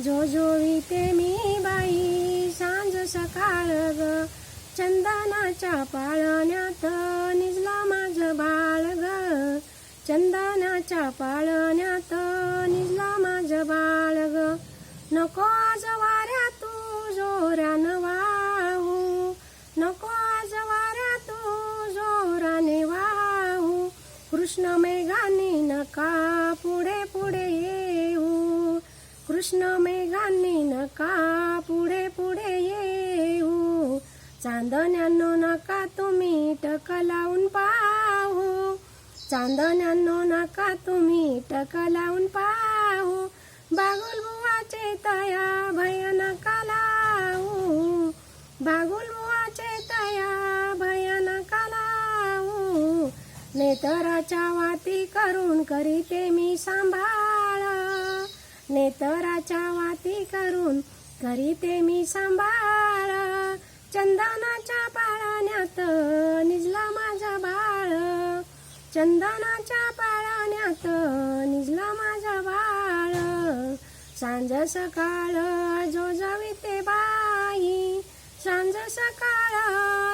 सकाळ जो जोविते me by सांज सकाळ ग. चंदनाच्या पाळण्यात निजला माझ बाळ ग. चंदनाच्या पाळण्यात निजला माझ बाळ ग. नको आज वाऱ्या तू जोरानं वाहू. नको आज वाऱ्या तू जोराने वाहू. कृष्ण मेघाने नका पुढे पुढे येऊ? कृष्ण नका पुढे पुढे येऊ? चांदण्यानो नका तुम्ही टक लावून पाहू. चांदण्यानो नका तुम्ही टक लावून पाहू. बागुल बुवाचे तया भयानका लावू. बागुल बुवाचे तया भयानका लावू. नेतराच्या वाती करून करीते मी सांभाळ. नेतराच्या वाती करून करीते मी सांभाळ. चंदनाच्या पाळण्यात निजला माझा बाळ. चंदनाच्या पाळण्यात निजला माझा बाळ. सांज सकाळ जो जविते बाई. सांज सकाळ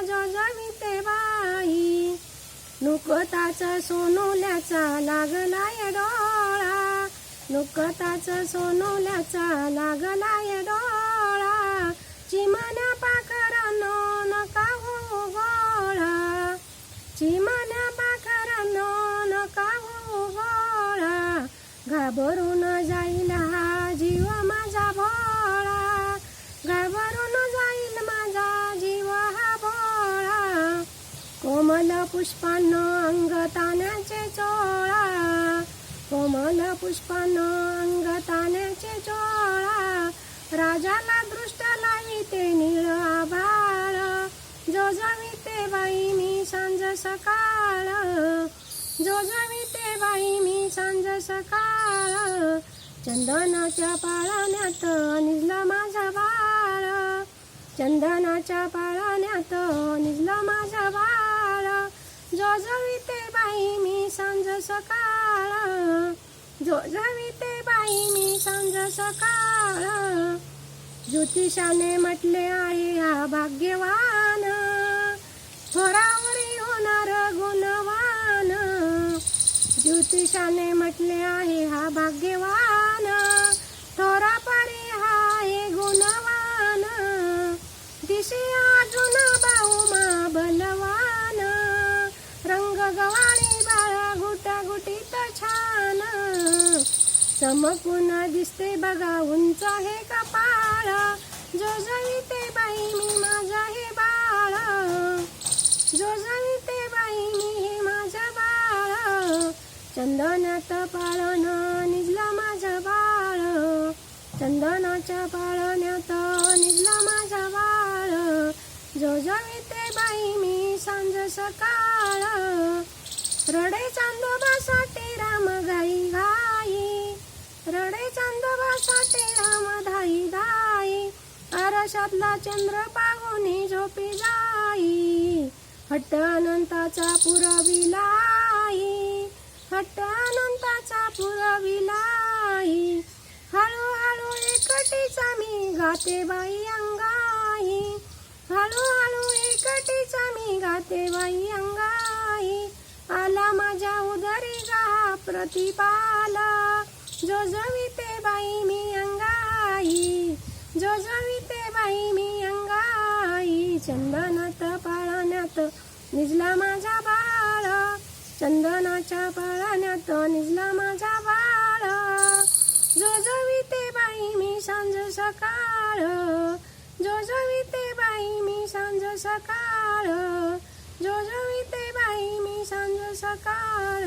जो जविते बाई. नुकताच सोनोल्याचा लागलाय डोळा. नुकताच सोनोल्याचा लागलाय डोळा. चिमण्या पाखरानो नका हो गोळा. चिमण्या पाखरानो नका हो गोळा. घाबरून जाईल हा जीव माझा भोळा. घाबरून जाईल माझा जीव हा भोळा. कोमल पुष्पांनो पुष्पान अंग ताण्याचे चोळा. राजाला दृष्ट लाविते निळ आभाळ जो जविते बाई मी सांज सकाळ. जो जविते बाई मी सांज सकाळ. चंदनाच्या पाळण्यात निजला माझा बाळ. चंदनाच्या पाळण्यात निजला माझा बाळ. जो जविते बाई मी सांज सकाळ. जो जविते बाई मी सांज सकाळ ज्योतिषाने म्हटले आहे हा भाग्यवान. थोरावरी होणार गुणवान. ज्योतिषाने म्हटले आहे हा भाग्यवान. थोरापरी हा आहे गुणवान. दिशी अजून बाहुमा बलवान. रंग गवा छान चमकून दिसते बघा उंच हे कपाळ जो जळीते बाई मी माझा हे बाळ. जो जळीते बाई मी हे माझा बाळ. चंदनात पाळण निजला माझा बाळ. चंदनाच्या पाळण्यात निजला माझा बाळ. जो जळीते बाई मी सांज सकाळ. रडे चांदोबासाठी चांदोबासाठी राम धाई धाई. आरशातला चंद्र पाहुनी झोपी जाई. हट्ट अनंताचा पुरविलाई हट्ट अनंताचा पुरविलाई हळूहळू एकटीचा मी गाते बाई अंगाई. हळूहळू एकटीचा मी गाते बाई अंगाई. आला माझ्या उदरी गा प्रतिपाला. जो जोविते बाई मी अंगाई जो जोविते बाई मी अंगाई चंदनात पाळण्यात निजला माझा बाळ चंदनाच्या पाळण्यात निजला माझा बाळ. जो जोविते बाई मी सांज सकाळ जो जोविते बाई मी सांज सकाळ जो जोविते बाई मी सांज सकाळ.